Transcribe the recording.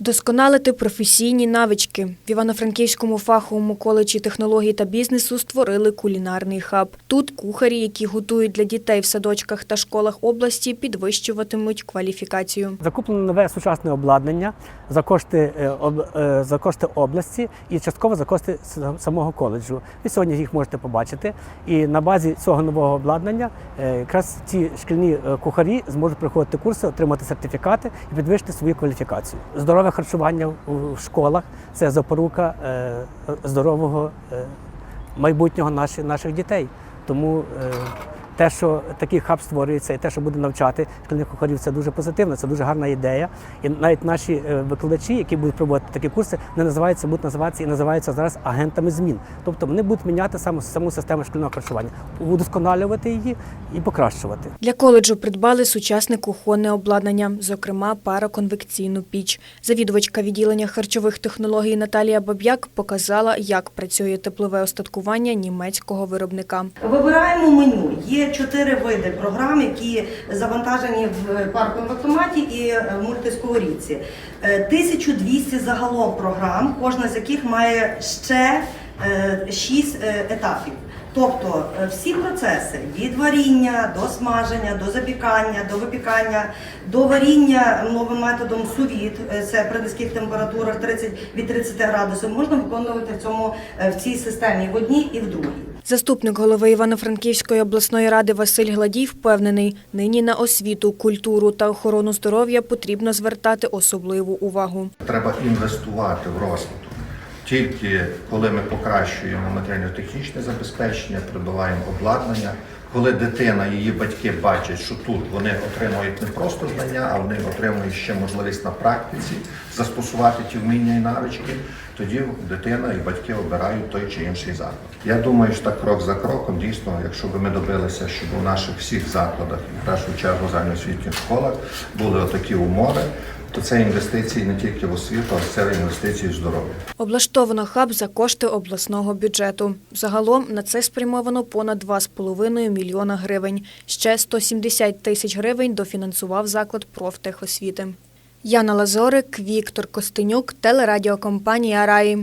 Вдосконалити професійні навички. В Івано-Франківському фаховому коледжі технологій та бізнесу створили кулінарний хаб. Тут кухарі, які готують для дітей в садочках та школах області, підвищуватимуть кваліфікацію. Закуплено нове сучасне обладнання за кошти, е, е, за кошти області і частково за кошти самого коледжу. Ви сьогодні їх можете побачити. І на базі цього нового обладнання е, якраз ці шкільні кухарі зможуть проходити курси, отримати сертифікати і підвищити свою кваліфікацію. Здорове харчування в- школах це запорука е, здорового е, майбутнього наших, наших дітей. Тому е, те, що такий хаб створюється, і те, що буде навчати шкільних кухарів, це дуже позитивно, це дуже гарна ідея. І навіть наші е, викладачі, які будуть проводити такі курси, не називаються, будуть називатися і називаються зараз агентами змін. Тобто вони будуть міняти саму, саму систему шкільного харчування, удосконалювати її і покращувати. Для коледжу придбали сучасне кухонне обладнання, зокрема пароконвекційну піч. Завідувачка відділення харчових технологій Наталія Баб'як показала, як працює теплове остаткування німецького виробника. Вибираємо меню. Є чотири види програм, які завантажені в парковому автоматі і е, в мультисковорідці. Е, 1200 загалом програм, кожна з яких має ще 6 етапів. Тобто е, всі процеси від варіння до смаження, до запікання, до випікання, до варіння новим методом сувіт, е, це при низьких температурах 30, від 30 градусів, можна виконувати в цьому е, в цій системі в одній і в другій. Заступник голови Івано-Франківської обласної ради Василь Гладій впевнений, нині на освіту, культуру та охорону здоров'я потрібно звертати особливу увагу. Треба інвестувати в розвиток. Тільки коли ми покращуємо матеріально-технічне забезпечення, придбаємо обладнання, коли дитина, її батьки бачать, що тут вони отримують не просто знання, а вони отримують ще можливість на практиці застосувати ті вміння і навички, тоді дитина і батьки обирають той чи інший заклад. Я думаю, що так крок за кроком, дійсно, якщо б ми добилися, щоб у наших всіх закладах, і в першу чергу загальноосвітніх школах, були отакі умови, то це інвестиції не тільки в освіту, а це інвестиції в здоров'я. Облаштовано хаб за кошти обласного бюджету. Загалом на це спрямовано понад 2,5 мільйона гривень. Ще 170 тисяч гривень дофінансував заклад профтехосвіти. Яна Лазорик, Віктор Костенюк, телерадіокомпанія Раї.